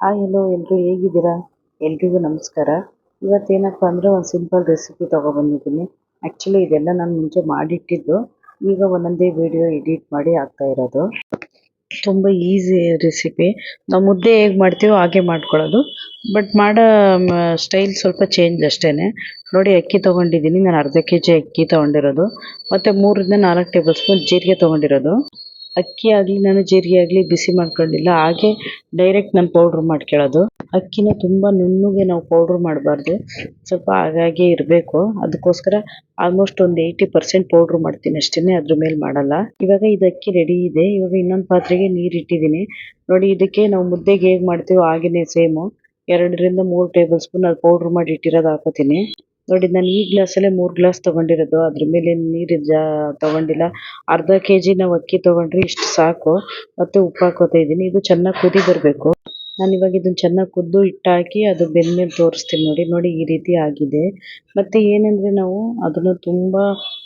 Hi hello ಎಲ್ಲರೂ ಹೇಗಿದ್ದೀರಾ? ಎಲ್ರಿಗೂ ನಮಸ್ಕಾರ. ಇವತ್ತೇನಪ್ಪ ಅಂದರೆ ಒಂದು ಸಿಂಪಲ್ ರೆಸಿಪಿ ತೊಗೊಬಂದಿದ್ದೀನಿ. ಆ್ಯಕ್ಚುಲಿ ಇದೆಲ್ಲ ನಾನು ಮುಂಚೆ ಮಾಡಿಟ್ಟಿದ್ದು. ಈಗ ಒಂದೊಂದೇ ವಿಡಿಯೋ ಎಡಿಟ್ ಮಾಡಿ ಆಗ್ತಾ ಇರೋದು. ತುಂಬ ಈಸಿ ರೆಸಿಪಿ ನಾವು ಮುದ್ದೆ ಹೇಗೆ ಮಾಡ್ತೀವೋ ಹಾಗೆ ಮಾಡ್ಕೊಳ್ಳೋದು. ಬಟ್ ಮಾಡೋ ಸ್ಟೈಲ್ ಸ್ವಲ್ಪ ಚೇಂಜ್ ಅಷ್ಟೇ ನೋಡಿ, ಅಕ್ಕಿ ತೊಗೊಂಡಿದ್ದೀನಿ. ನಾನು ಅರ್ಧ ಕೆ ಜಿ ಅಕ್ಕಿ ತೊಗೊಂಡಿರೋದು. ಮತ್ತು ಮೂರರಿಂದ ನಾಲ್ಕು ಟೇಬಲ್ ಸ್ಪೂನ್ ಜೀರಿಗೆ ತೊಗೊಂಡಿರೋದು. ಅಕ್ಕಿ ಆಗಲಿ, ನಾನು ಜೀರಿಗೆ ಆಗಲಿ ಬಿಸಿ ಮಾಡ್ಕೊಂಡಿಲ್ಲ. ಹಾಗೆ ಡೈರೆಕ್ಟ್ ನಾನು ಪೌಡ್ರ್ ಮಾಡ್ಕೊಳ್ಳೋದು ಅಕ್ಕಿನ ತುಂಬ ನುಣ್ಣಗೆ ನಾವು ಪೌಡ್ರ್ ಮಾಡಬಾರ್ದು. ಸ್ವಲ್ಪ ಹಾಗಾಗೆ ಇರಬೇಕು. ಅದಕ್ಕೋಸ್ಕರ ಆಲ್ಮೋಸ್ಟ್ ಒಂದು ಏಯ್ಟಿ ಪರ್ಸೆಂಟ್ ಪೌಡ್ರ್ ಮಾಡ್ತೀನಿ ಅಷ್ಟೇ ಅದ್ರ ಮೇಲೆ ಮಾಡಲ್ಲ. ಇವಾಗ ಇದು ಅಕ್ಕಿ ರೆಡಿ ಇದೆ. ಇವಾಗ ಇನ್ನೊಂದು ಪಾತ್ರೆಗೆ ನೀರು ಇಟ್ಟಿದ್ದೀನಿ. ನೋಡಿ, ಇದಕ್ಕೆ ನಾವು ಮುದ್ದೆಗೆ ಹೇಗೆ ಮಾಡ್ತೀವೋ ಹಾಗೆಯೇ ಸೇಮು ಎರಡರಿಂದ ಮೂರು ಟೇಬಲ್ ಸ್ಪೂನ್ ಅದು ಪೌಡ್ರ್ ಮಾಡಿ ಇಟ್ಟಿರೋದು ಹಾಕೋತೀನಿ. ನೋಡಿ, ನಾನು ಈ ಗ್ಲಾಸಲ್ಲೇ ಮೂರು ಗ್ಲಾಸ್ ತಗೊಂಡಿರೋದು. ಅದ್ರ ಮೇಲೆ ನೀರು ಜಾ ತಗೊಂಡಿಲ್ಲ. ಅರ್ಧ ಕೆ.ಜಿ ನಾವು ಅಕ್ಕಿ ತಗೊಂಡ್ರೆ ಇಷ್ಟು ಸಾಕು. ಮತ್ತೆ ಉಪ್ಪು ಹಾಕೋತಾ ಇದ್ದೀನಿ. ಇದು ಚೆನ್ನಾಗಿ ಕುದಿ ಬರಬೇಕು. ನಾನು ಇವಾಗ ಇದನ್ನು ಚೆನ್ನಾಗಿ ಕುದ್ದು ಹಿಟ್ಟು ಅದು ಬೆಂದ್ಮೇಲೆ ತೋರಿಸ್ತೀನಿ ನೋಡಿ. ನೋಡಿ, ಈ ರೀತಿ ಆಗಿದೆ. ಮತ್ತೆ ಏನಂದ್ರೆ ನಾವು ಅದನ್ನು ತುಂಬ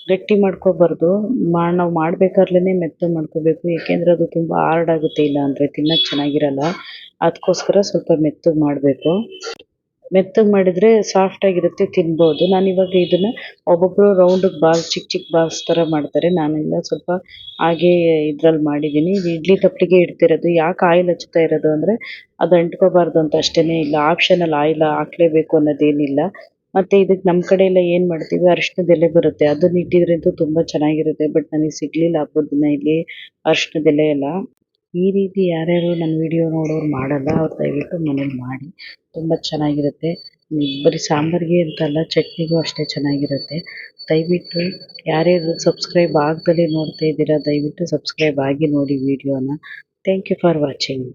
ಗಟ್ಟಿ ಮಾಡ್ಕೋಬಾರ್ದು. ಮಾ, ನಾವು ಮಾಡ್ಬೇಕಾದ್ಲೇ ಮೆತ್ತು ಮಾಡ್ಕೋಬೇಕು. ಯಾಕೆಂದ್ರೆ ಅದು ತುಂಬಾ ಹಾರ್ಡ್ ಆಗುತ್ತೆ ಇಲ್ಲ ಅಂದ್ರೆ ತಿನ್ನಕ್ಕೆ ಚೆನ್ನಾಗಿರಲ್ಲ. ಅದಕ್ಕೋಸ್ಕರ ಸ್ವಲ್ಪ ಮೆತ್ತಗೆ ಮಾಡಬೇಕು. ಮೆತ್ತಗೆ ಮಾಡಿದರೆ ಸಾಫ್ಟಾಗಿರುತ್ತೆ ತಿನ್ಬೋದು. ನಾನು ಇವಾಗ ಇದನ್ನು ಒಬ್ಬೊಬ್ಬರು ರೌಂಡಿಗೆ ಬಾಲ್ ಚಿಕ್ಕ ಚಿಕ್ಕ ಬಾಲ್ಸ್ ಥರ ಮಾಡ್ತಾರೆ. ನಾನೆಲ್ಲ ಸ್ವಲ್ಪ ಹಾಗೇ ಇದ್ರಲ್ಲಿ ಮಾಡಿದ್ದೀನಿ ಇಡ್ಲಿ ತಪ್ಪಲಿಗೆ ಇಡ್ತಿರೋದು. ಯಾಕೆ ಆಯಿಲ್ ಹಚ್ತಾ ಇರೋದು ಅಂದರೆ ಅದು ಅಂಟ್ಕೋಬಾರ್ದು ಅಂತ ಅಷ್ಟೇ ಇಲ್ಲ ಆಪ್ಷನಲ್ಲಿ ಆಯಿಲ್ ಹಾಕಲೇಬೇಕು ಅನ್ನೋದೇನಿಲ್ಲ. ಮತ್ತು ಇದಕ್ಕೆ ನಮ್ಮ ಕಡೆ ಎಲ್ಲ ಏನು ಮಾಡ್ತೀವಿ? ಅರಿಶಿಣದ ಎಲೆ ಬರುತ್ತೆ. ಅದನ್ನ ಇಟ್ಟಿದ್ರಂತೂ ತುಂಬ ಚೆನ್ನಾಗಿರುತ್ತೆ. ಬಟ್ ನನಗೆ ಸಿಗಲಿಲ್ಲ ಹಬ್ಬದ ದಿನ ಇಲ್ಲಿ ಅರಿಶಿಣದ ಎಲೆ ಎಲ್ಲ. ಈ ರೀತಿ ಯಾರ್ಯಾರು ನನ್ನ ವಿಡಿಯೋ ನೋಡೋರು ಮಾಡಲ್ಲ, ಅವ್ರು ದಯವಿಟ್ಟು ಮನೇಲಿ ಮಾಡಿ. ತುಂಬ ಚೆನ್ನಾಗಿರುತ್ತೆ. ಬರೀ ಸಾಂಬಾರಿಗೆ ಅಂತಲ್ಲ, ಚಟ್ನಿಗೂ ಅಷ್ಟೇ ಚೆನ್ನಾಗಿರುತ್ತೆ. ದಯವಿಟ್ಟು ಯಾರ್ಯಾರು ಸಬ್ಸ್ಕ್ರೈಬ್ ಆಗ್ದಲೇ ನೋಡ್ತಾ ಇದ್ದೀರಾ, ದಯವಿಟ್ಟು ಸಬ್ಸ್ಕ್ರೈಬ್ ಆಗಿ ನೋಡಿ ವಿಡಿಯೋನ ಥ್ಯಾಂಕ್ ಯು ಫಾರ್ ವಾಚಿಂಗ್